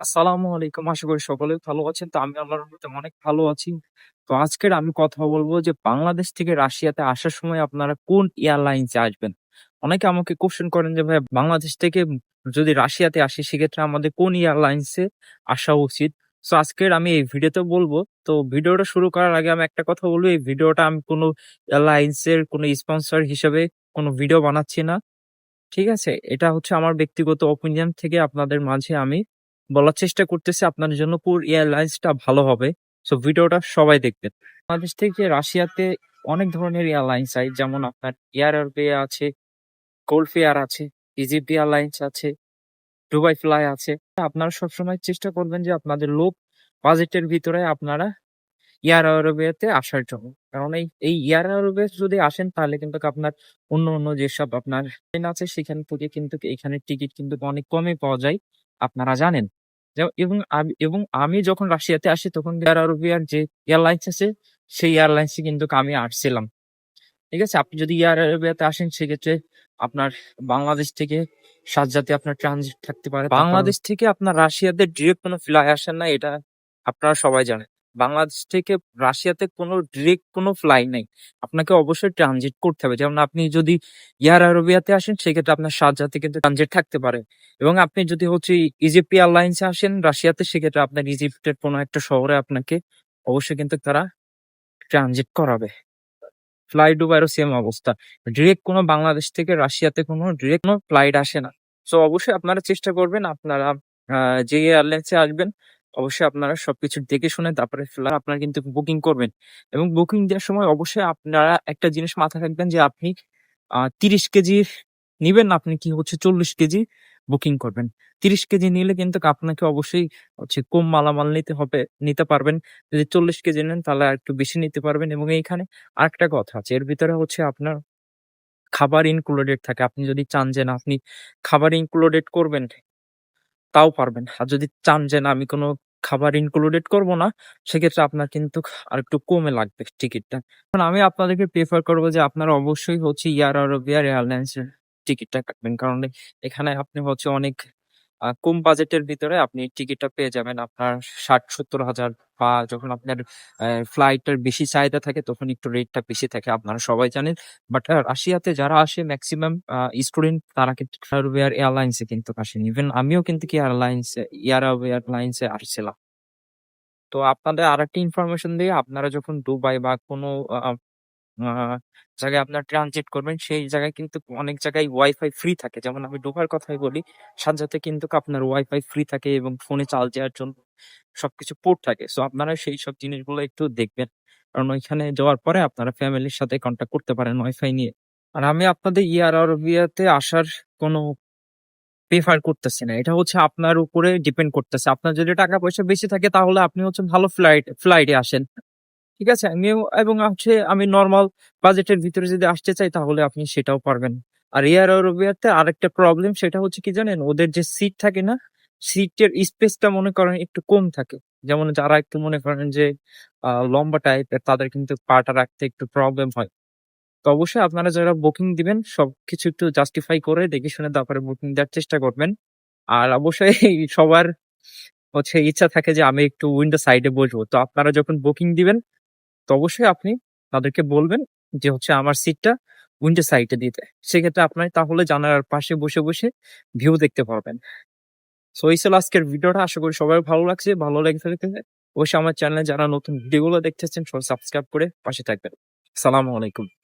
আসসালামু আলাইকুম। আশা করি সকলে ভালো আছেন। তো আমি আল্লাহর রহমতে অনেক ভালো আছি। তো আজকের আমি কথা বলব যে বাংলাদেশ থেকে রাশিয়াতে আসার সময় আপনারা কোন এয়ারলাইন্স আসবেন? অনেকে আমাকে কোয়েশ্চেন করেন যে ভাইয়া বাংলাদেশ থেকে যদি রাশিয়াতে আসি সেক্ষেত্রে আমাদের কোন এয়ারলাইন্স আসা উচিত? সো আজকের আমি এই ভিডিওতে বলব। তো ভিডিওটা শুরু করার আগে আমি একটা কথা বলব, এই ভিডিওটা আমি কোন এয়ারলাইন্স এর কোন স্পন্সর হিসেবে কোন ভিডিও বানাচ্ছি না। ঠিক আছে? এটা হচ্ছে আমার ব্যক্তিগত ওপিনিয়ন থেকে আপনাদের মাঝে আমি বলার চেষ্টা করতেছি আপনার জন্য কোন এয়ারলাইন্সটা ভালো হবে। সো ভিডিওটা সবাই দেখবেন। বাংলাদেশ থেকে রাশিয়াতে অনেক ধরনের এয়ারলাইন্স হয় যেমন আপনার এয়ার আরবিয়া আছে, গোল্ড এয়ার আছে, ইজিপ্ট এয়ারলাইন্স আছে, দুবাই ফ্লাই আছে। আপনারা সবসময় চেষ্টা করবেন যে আপনাদের লো বাজেটের ভিতরে আপনারা এয়ার আরবিয়াতে আসার জন্য। কারণ এই, এই এয়ার আরবিয়া যদি আসেন তাহলে কিন্তু আপনার অন্য, অন্য যেসব আপনার ট্রেন আছে সেখান থেকে কিন্তু এখানের টিকিট কিন্তু অনেক কমে পাওয়া যায়। আপনারা জানেন। এবং আমি এবং আমি যখন রাশিয়াতে আসি তখন এয়ার আরবিয়ার যে এয়ারলাইন্স আছে সেই এয়ারলাইন্সে কিন্তু আমি আসছিলাম। ঠিক আছে? আপনি যদি এয়ার আরবিয়াতে আসেন সেক্ষেত্রে আপনার বাংলাদেশ থেকে সাজাতে আপনার ট্রানজিট থাকতে পারে। বাংলাদেশ থেকে আপনার রাশিয়াতে ডিরেক্ট কোনো ফ্লাই আসেন না এটা আপনারা সবাই জানেন। বাংলাদেশ থেকে রাশিয়াতে কোনো ডিরেক্ট কোনো ফ্লাই নাই। আপনাকে অবশ্যই ট্রানজিট করতে হবে। যেমন আপনি যদি এয়ার আরবিয়াতে আসেন, সেক্ষেত্রে আপনার সাজ্জাতে কিন্তু ট্রানজিট থাকতে পারে। এবং আপনি যদি হচ্ছে ইজিপ্ট এয়ারলাইন্স আসেন রাশিয়াতে, সেক্ষেত্রে আপনার ইজিপ্টের কোনো একটা শহরে আপনাকে অবশ্যই কিন্তু তারা ট্রানজিট করাবে। ফ্লাই দুবাইয়েরও সেম অবস্থা। ডিরেক্ট কোনো বাংলাদেশ থেকে রাশিয়াতে কোনো ডিরেক্ট কোনো ফ্লাইট আসে না। সো অবশ্যই আপনারা চেষ্টা করবেন, আপনারা যে এয়ারলাইন্স আসবেন অবশ্যই আপনারা সবকিছু দেখে শুনে তারপরে ফ্লাই আপনারা কিন্তু বুকিং করবেন। এবং বুকিং দেওয়ার সময় অবশ্যই আপনারা একটা জিনিস মাথায় রাখবেন যে আপনি তিরিশ ৩০ কেজি নিবেন, আপনি কি হচ্ছে ৪০ কেজি বুকিং করবেন। ৩০ কেজি নিলে কিন্তু আপনাকে অবশ্যই হচ্ছে কম মালামাল নিতে হবে, নিতে পারবেন। যদি ৪০ কেজি নেন তাহলে আরেকটু বেশি নিতে পারবেন এবং এইখানে আরেকটা কথা আছে। এর ভিতরে হচ্ছে আপনার খাবার ইনক্লুডেড থাকে। আপনি যদি চান যে না, আপনি খাবার ইনক্লুডেড করবেন, তাও পারবেন। আর যদি চান যে না, আমি কোনো খাবার ইনক্লুডেড করব না, সেক্ষেত্রে আপনার কিন্তু আর একটু কমে লাগবে টিকিটটা। এখন আমি আপনাদেরকে প্রেফার করব যে আপনারা অবশ্যই হচ্ছে ইয়ার আরবিয়ার এয়ারলাইন্স এর টিকিটটা কাটবেন। কারণ এখানে আপনি হচ্ছে অনেক আ কম বাজেটের ভিতরে আপনি টিকিটটা পেয়ে যাবেন আপনার ৬০-৭০ হাজার বা যখন আপনার ফ্লাইটের বেশি চাহিদা থাকে তখন একটু রেটটা বেশি থাকে, আপনারা সবাই জানেন। বাট রাশিয়াতে যারা আসে মেক্সিমাম আ স্টুডেন্ট তারা কিন্তু আরবিয়ার এয়ারলাইন্স এ কিন্তু আসেন। ইভেন আমিও কিন্তু কি এয়ারলাইন্স এ এয়ারলাইন্স এ আসছিলাম। তো আপনাদের আরেকটা ইনফরমেশন দেই আপনারা যখন দুবাই বা কোনো জায়গায় আপনার ট্রানজিট করবেন, সেই জায়গায় কিন্তু অনেক জায়গায় ওয়াইফাই ফ্রি থাকে। যেমন আমি দুবাইয়ের কথাই বলি। সাজ্জাতে কিন্তু আপনার ওয়াইফাই ফ্রি থাকে এবং ফোনে চার্জ দেওয়ার জন্য সবকিছু পোর্ট থাকে। সো আপনারা সেইসব জিনিসগুলো একটু দেখবেন। কারণ ওইখানে যাওয়ার পরে আপনারা ফ্যামিলির সাথে কনট্যাক্ট করতে পারেন ওয়াইফাই নিয়ে। আর আমি আপনাদের এয়ার আরবিয়াতে আসার কোনো প্রেফার করতেছি না। এটা হচ্ছে আপনার উপরে ডিপেন্ড করতেছে। আপনার যদি টাকা পয়সা বেশি থাকে, তাহলে আপনি হচ্ছে ভালো ফ্লাইট ফ্লাইটে আসেন। ঠিক আছে? আমিও এবং হচ্ছে আমি নর্মাল বাজেটের ভিতরে যদি আসতে চাই তাহলে আপনি সেটাও পারবেন। আর এয়ার আরবিয়াতে আরেকটা প্রবলেম সেটা হচ্ছে কি জানেন? ওদের যে সিট থাকে না? সিটের স্পেসটা মনে করেন একটু কম থাকে। যেমন যারা একটু মনে করেন যে লম্বা টাইপের তাদের কিন্তু পাটা রাখতে একটু প্রবলেম হয়। তো অবশ্যই আপনারা যারা বুকিং দিবেন, সবকিছু একটু জাস্টিফাই করে দেখে শুনে তারপরে বুকিং দেওয়ার চেষ্টা করবেন। আর অবশ্যই সবার হচ্ছে ইচ্ছা থাকে যে আমি একটু উইন্ডো সাইডে বসবো। তো আপনারা যখন বুকিং দিবেন তো অবশ্যই আপনি তাদেরকে বলবেন যে হচ্ছে আমার সিটটা উইন্ডো সাইডে দিতে। সেক্ষেত্রে আপনার তাহলে জানার পাশে বসে, বসে ভিউ দেখতে পারবেন। সো এই ছিল আজকের ভিডিওটা। আশা করি সবাই ভালো লাগছে। ভালো লেগে থাকতে অবশ্যই আমার চ্যানেলে যারা নতুন ভিডিওগুলো দেখতেছেন সবাই সাবস্ক্রাইব করে পাশে থাকবেন। সালামু আলাইকুম।